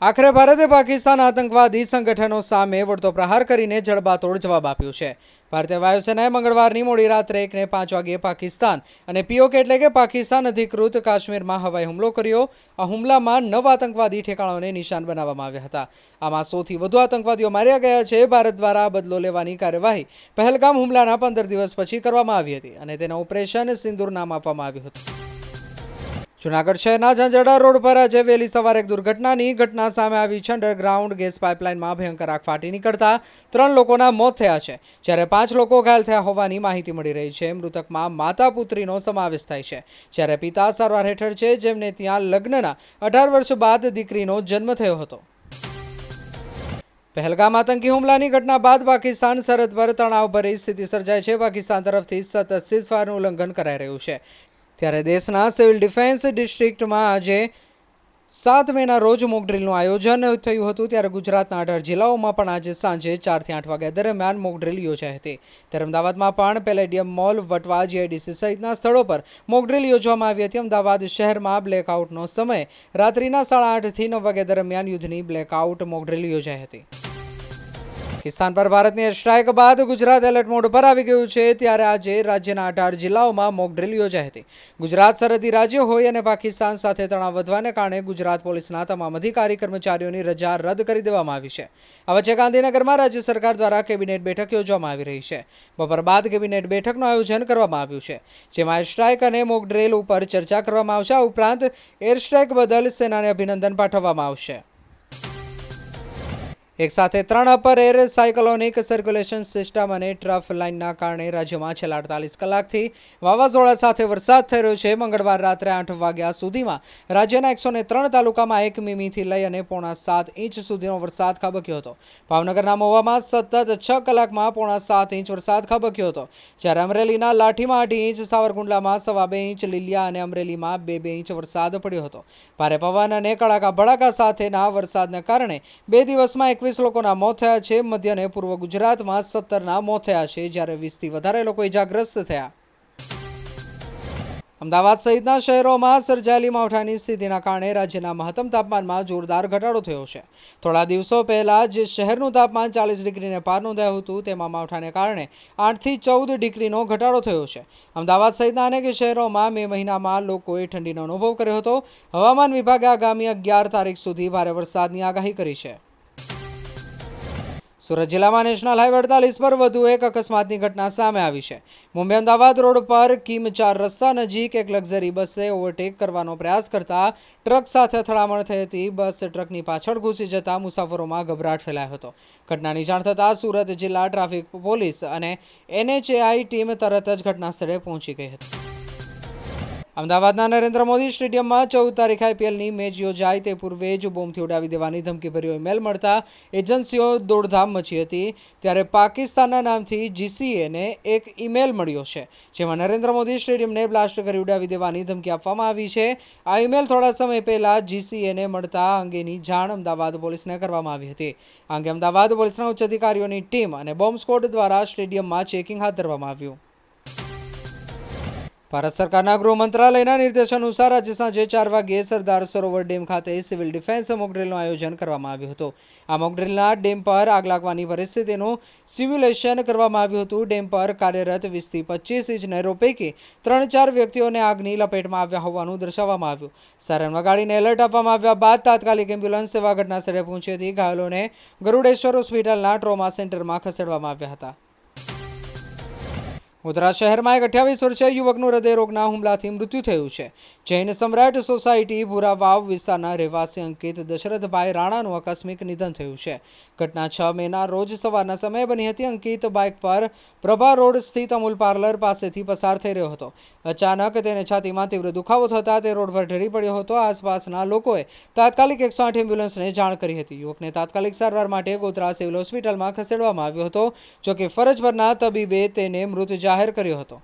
આખરે ભારતે પાકિસ્તાન આતંકવાદી સંગઠનો સામે વળતો પ્રહાર કરીને જડબાતોડ જવાબ આપ્યો છે. ભારતીય વાયુસેનાએ મંગળવારની મોડી રાત્રે એકને પાંચ વાગ્યે પાકિસ્તાન અને પીઓકે એટલે કે પાકિસ્તાન અધિકૃત કાશ્મીરમાં હવાઈ હુમલો કર્યો. આ હુમલામાં નવ આતંકવાદી ઠેકાણાઓને નિશાન બનાવવામાં આવ્યા હતા. આમાં સૌથી વધુ આતંકવાદીઓ માર્યા ગયા છે. ભારત દ્વારા બદલો લેવાની કાર્યવાહી પહેલગામ હુમલાના પંદર દિવસ પછી કરવામાં આવી હતી અને તેને ઓપરેશન સિંદૂર નામ આપવામાં આવ્યું હતું. જુનાગઢ શહેરના ઝંઝડા રોડ પર આજે વહેલી સવારે એક દુર્ઘટનાની ઘટના સામે આવી છે. અંડરગ્રાઉન્ડ ગેસ પાઇપલાઇનમાં ભયંકર આગ ફાટી નીકળતા ત્રણ લોકોના મોત થયા છે. જ્યારે પાંચ લોકો ઘાયલ થયા હોવાની માહિતી મળી રહી છે. મૃતકમાં માતા પુત્રીનો સમાવેશ થાય છે. જ્યારે પિતા સારવાર હેઠળ છે, જેમને ત્યાં લગ્નના અઢાર વર્ષ બાદ દીકરીનો જન્મ થયો હતો. પહેલગામ આતંકી હુમલાની ઘટના બાદ પાકિસ્તાન સરહદ પર તણાવભરી સ્થિતિ સર્જાય છે. પાકિસ્તાન તરફથી સતત સીઝફાયરનું ઉલ્લંઘન કરાઈ રહ્યું છે. ત્યારે દેશના સિવિલ ડિફેન્સ ડિસ્ટ્રિક્ટમાં આજે સાત મેના રોજ મોક ડ્રીલનું આયોજન થયું હતું. ત્યારે ગુજરાતના અઢાર જિલ્લાઓમાં પણ આજે સાંજે ચારથી આઠ વાગ્યા દરમિયાન મોક યોજાઈ હતી. ત્યારે અમદાવાદમાં પણ પેલેડિયમ મોલ, વટવા, જીઆઈડીસી સહિતના સ્થળો પર મોક યોજવામાં આવી હતી. અમદાવાદ શહેરમાં બ્લેકઆઉટનો સમય રાત્રિના સાડા આઠથી નવ વાગ્યા દરમિયાન યુદ્ધની બ્લેકઆઉટ મોક ડ્રીલ યોજાઈ હતી. પાકિસ્તાન પર ભારતની એર સ્ટ્રાઇક બાદ ગુજરાત એલર્ટ મોડ પર આવી ગયું છે. ત્યારે આજે રાજ્યના અઢાર જિલ્લાઓમાં મોક ડ્રીલ યોજાઈ હતી. ગુજરાત સરહદી રાજ્ય હોય અને પાકિસ્તાન સાથે તણાવ વધવાને કારણે ગુજરાત પોલીસના તમામ અધિકારી કર્મચારીઓની રજા રદ કરી દેવામાં આવી છે. આ વચ્ચે ગાંધીનગરમાં રાજ્ય સરકાર દ્વારા કેબિનેટ બેઠક યોજવામાં આવી રહી છે. બપોર બાદ કેબિનેટ બેઠકનું આયોજન કરવામાં આવ્યું છે. જેમાં એર સ્ટ્રાઇક અને મોક ડ્રીલ ઉપર ચર્ચા કરવામાં આવશે. આ ઉપરાંત એરસ્ટ્રાઇક બદલ સેનાને અભિનંદન પાઠવવામાં આવશે. એક સાથે ત્રણ upper air cyclonic circulation system અને ટ્રફ લાઇનના કારણે રાજ્યમાં છેલ્લા અડતાલીસ કલાકથી વાવાઝોડા સાથે વરસાદ થઈ રહ્યો છે. મંગળવાર રાત્રે આઠ વાગ્યા સુધીમાં રાજ્યના એકસો ત્રણ તાલુકામાં એક મીમીથી લઈ અને પોણા સાત ઇંચ સુધીનો વરસાદ ખાબક્યો હતો. ભાવનગરના મહુવામાં સતત છ કલાકમાં પોણા સાત ઇંચ વરસાદ ખાબક્યો હતો. જ્યારે અમરેલીના લાઠીમાં અઢી ઇંચ, સાવરકુંડલામાં સવા બે ઇંચ, લીલિયા અને અમરેલીમાં બે બે ઇંચ વરસાદ પડ્યો હતો. ભારે પવન અને કડાકા ભડાકા સાથેના વરસાદને કારણે બે દિવસમાં એકવીસ લોકોના મોત થયા છે. મધ્ય અને પૂર્વ ગુજરાતમાં સત્તરના મોત થયા છે. જ્યારે વીસથી વધારે લોકો ઇજાગ્રસ્ત થયા. અમદાવાદ સહિતના શહેરોમાં સર્જાયેલી માવઠાની સ્થિતિના કારણે રાજ્યના મહત્તમ તાપમાનમાં જોરદાર ઘટાડો થયો છે. થોડા દિવસો પહેલા જે શહેરનું તાપમાન ચાલીસ ડિગ્રીને પાર નોંધાયું હતું. તેમાં માવઠાને કારણે આઠથી ચૌદ ડિગ્રીનો ઘટાડો થયો છે. અમદાવાદ સહિતના અનેક શહેરોમાં મે મહિનામાં લોકોએ ઠંડીનો અનુભવ કર્યો હતો. હવામાન વિભાગે આગામી અગિયાર તારીખ સુધી ભારે વરસાદની આગાહી કરી છે. સુરત જિલ્લામાં નેશનલ હાઈવે અડતાલીસ પર વધુ એક અકસ્માતની ઘટના સામે આવી છે. મુંબઈ અમદાવાદ રોડ પર કિમ ચાર રસ્તા નજીક એક લક્ઝરી બસે ઓવરટેક કરવાનો પ્રયાસ કરતા ટ્રક સાથે અથડામણ થઈ હતી. બસ ટ્રકની પાછળ ઘૂસી જતા મુસાફરોમાં ગભરાટ ફેલાયો હતો. ઘટનાની જાણ થતાં સુરત જિલ્લા ટ્રાફિક પોલીસ અને એનએચએઆઈ ટીમ તરત જ ઘટના સ્થળે પહોંચી ગઈ હતી. અમદાવાદના નરેન્દ્ર મોદી સ્ટેડિયમમાં ચૌદ તારીખ આઈપીએલની મેચ યોજાય તે પૂર્વે જ બોમ્બથી ઉડાવી દેવાની ધમકીભર્યો ઇમેલ મળતા એજન્સીઓ દોડધામ મચી હતી ત્યારે પાકિસ્તાનના નામથી જીસીએને એક ઇમેલ મળ્યો છે, જેમાં નરેન્દ્ર મોદી સ્ટેડિયમને બ્લાસ્ટ કરી ઉડાવી દેવાની ધમકી આપવામાં આવી છે. આ ઈમેલ થોડા સમય પહેલાં જીસીએને મળતા અંગેની જાણ અમદાવાદ પોલીસને કરવામાં આવી હતી. આ અંગે અમદાવાદ પોલીસના ઉચ્ચ અધિકારીઓની ટીમ અને બોમ્બ સ્કોડ દ્વારા સ્ટેડિયમમાં ચેકિંગ હાથ ધરવામાં આવ્યું. ભારત સરકારના ગૃહ મંત્રાલયના નિર્દેશ અનુસાર આજે સાંજે ચાર વાગ્યે સરદાર સરોવર ડેમ ખાતે સિવિલ ડિફેન્સ મોકડ્રીલનું આયોજન કરવામાં આવ્યું હતું. આ મોકડ્રીલના ડેમ પર આગ લાગવાની પરિસ્થિતિનું સિમ્યુલેશન કરવામાં આવ્યું હતું. ડેમ પર કાર્યરત વીસથી પચીસ ઇજનેરો પૈકી ત્રણ ચાર વ્યક્તિઓને આગની લપેટમાં આવ્યા હોવાનું દર્શાવવામાં આવ્યું. સાયરન વગાડીને એલર્ટ આપવામાં આવ્યા બાદ તાત્કાલિક એમ્બ્યુલન્સ સેવા ઘટના સ્થળે પહોંચી હતી. ઘાયલોને ગરુડેશ્વર હોસ્પિટલના ટ્રોમા સેન્ટરમાં ખસેડવામાં આવ્યા હતા. ઉધરા શહેરમાં એક અઠ્યાવીસ વર્ષીય યુવકનું હૃદયરોગના હુમલાથી મૃત્યુ થયું છે. જૈન સમ્રાટ સોસાયટી ભૂરા વાવ વિસ્તારના રહેવાસી અંકિત દશરથભાઈ રાણાનું આકસ્મિક નિધન થયું છે. ઘટના છ મેના રોજ સવારના સમયે બની હતી. અંકિત બાઇક પર પ્રભા રોડ સ્થિત અમૂલ પાર્લર પાસેથી પસાર થઈ રહ્યો હતો. અચાનક તેને છાતીમાં તીવ્ર દુખાવો થતાં તે રોડ પર ઢળી પડ્યો હતો. આસપાસના લોકોએ તાત્કાલિક એકસો આઠ એમ્બ્યુલન્સને જાણ કરી હતી. યુવકને તાત્કાલિક સારવાર માટે ગોધરા સિવિલ હોસ્પિટલમાં ખસેડવામાં આવ્યો હતો, જોકે ફરજ પરના તબીબે તેને મૃત જાહેર કર્યો હતો